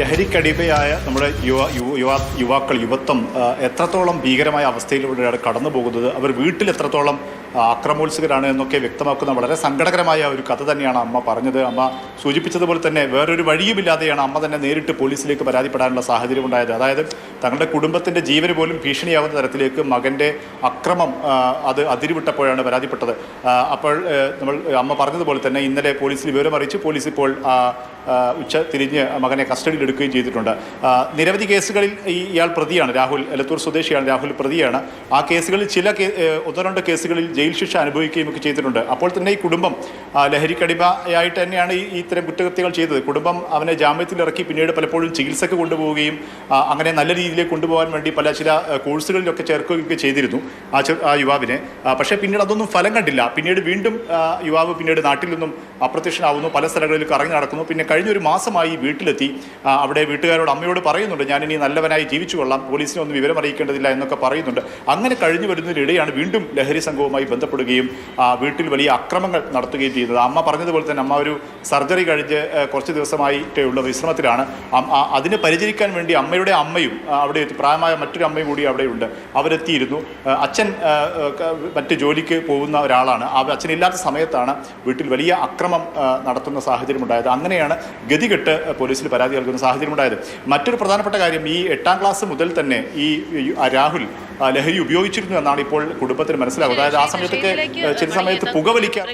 ലഹരിക്കടിമയായ നമ്മുടെ യുവ യുവ- യുവാ യുവാക്കൾ യുവത്വം എത്രത്തോളം ഭീകരമായ അവസ്ഥയിലൂടെയാണ് കടന്നു പോകുന്നത്? അവർ വീട്ടിൽ എത്രത്തോളം അക്രമോത്സുകരാണ് എന്നൊക്കെ വ്യക്തമാക്കുന്ന വളരെ സങ്കടകരമായ ഒരു കഥ തന്നെയാണ് അമ്മ പറഞ്ഞത്. അമ്മ സൂചിപ്പിച്ചതുപോലെ തന്നെ വേറൊരു വഴിയുമില്ലാതെയാണ് അമ്മ തന്നെ നേരിട്ട് പോലീസിലേക്ക് പരാതിപ്പെടാനുള്ള സാഹചര്യം ഉണ്ടായത്. അതായത് തങ്ങളുടെ കുടുംബത്തിന്റെ ജീവന് പോലും ഭീഷണിയാവുന്ന തരത്തിലേക്ക് മകന്റെ അക്രമം അത് അതിരുവിട്ടപ്പോഴാണ് പരാതിപ്പെട്ടത്. അപ്പോൾ നമ്മൾ അമ്മ പറഞ്ഞതുപോലെ തന്നെ ഇന്നലെ പോലീസിൽ വിവരമറിയിച്ച് പോലീസ് ഇപ്പോൾ ഉച്ച തിരിഞ്ഞ് മകനെ കസ്റ്റഡിയിൽ എടുക്കുകയും ചെയ്തിട്ടുണ്ട്. നിരവധി കേസുകളിൽ ഇയാൾ പ്രതിയാണ്. രാഹുൽ എലത്തൂർ സ്വദേശിയാണ്. രാഹുൽ പ്രതിയാണ്. ആ കേസുകളിൽ ചില ഒന്നോ രണ്ടോ കേസുകളിൽ ജയിൽ ശിക്ഷ അനുഭവിക്കുകയും ഒക്കെ ചെയ്തിട്ടുണ്ട്. അപ്പോൾ തന്നെ ഈ കുടുംബം ലഹരിക്കടിമയായിട്ട് തന്നെയാണ് ഈ ഇത്തരം കുറ്റകൃത്യങ്ങൾ ചെയ്തത്. കുടുംബം അവനെ ജാമ്യത്തിൽ ഇറക്കി പിന്നീട് പലപ്പോഴും ചികിത്സയ്ക്ക് കൊണ്ടുപോവുകയും അങ്ങനെ നല്ല രീതിയിലേക്ക് കൊണ്ടുപോകാൻ വേണ്ടി പല ചില കോഴ്സുകളിലൊക്കെ ചേർക്കുകയൊക്കെ ചെയ്തിരുന്നു ആ ആ യുവാവിനെ. പക്ഷേ പിന്നീട് അതൊന്നും ഫലം കണ്ടില്ല. പിന്നീട് വീണ്ടും യുവാവ് പിന്നീട് നാട്ടിൽ നിന്നും അപ്രത്യക്ഷനാവുന്നു. പല സ്ഥലങ്ങളിൽ കറങ്ങി നടക്കുന്നു. പിന്നെ കഴിഞ്ഞൊരു മാസമായി വീട്ടിലെത്തി. അവിടെ വീട്ടുകാരോട് അമ്മയോട് പറയുന്നുണ്ട് ഞാൻ ഇനി നല്ലവനായി ജീവിച്ചു കൊള്ളാം പോലീസിനെ ഒന്നും വിവരം അറിയിക്കേണ്ടതില്ല എന്നൊക്കെ പറയുന്നുണ്ട്. അങ്ങനെ കഴിഞ്ഞു വരുന്നതിനിടെയാണ് വീണ്ടും ലഹരി സംഘവുമായി ബന്ധപ്പെടുകയും ആ, വീട്ടിൽ വലിയ അക്രമങ്ങൾ നടത്തുകയും ചെയ്യുന്നത് അമ്മ പറഞ്ഞതുപോലെ തന്നെ അമ്മ ഒരു സർജറി കഴിഞ്ഞ് കുറച്ച് ദിവസമായിട്ടേ ഉള്ള വിശ്രമത്തിലാണ്. അതിനെ പരിചരിക്കാൻ വേണ്ടി അമ്മയുടെ അമ്മയും അവിടെ പ്രായമായ മറ്റൊരു അമ്മയും കൂടി അവിടെയുണ്ട് അവരെത്തിയിരുന്നു. അച്ഛൻ മറ്റ് ജോലിക്ക് പോകുന്ന ഒരാളാണ്. അച്ഛനില്ലാത്ത സമയത്താണ് വീട്ടിൽ വലിയ അക്രമം നടത്തുന്ന സാഹചര്യം ഉണ്ടായത്. അങ്ങനെയാണ് ഗതികെട്ട് പോലീസിൽ പരാതി നൽകുന്ന സാഹചര്യം ഉണ്ടായത്. മറ്റൊരു പ്രധാനപ്പെട്ട കാര്യം ഈ എട്ടാം ക്ലാസ് മുതൽ തന്നെ ഈ രാഹുൽ ലഹരി ഉപയോഗിച്ചിരുന്നു എന്നാണ് ഇപ്പോൾ കുടുംബത്തിന് മനസ്സിലാകുന്നത്. അതായത് ആ സമയത്തൊക്കെ ചില സമയത്ത് പുകവലിക്കാൻ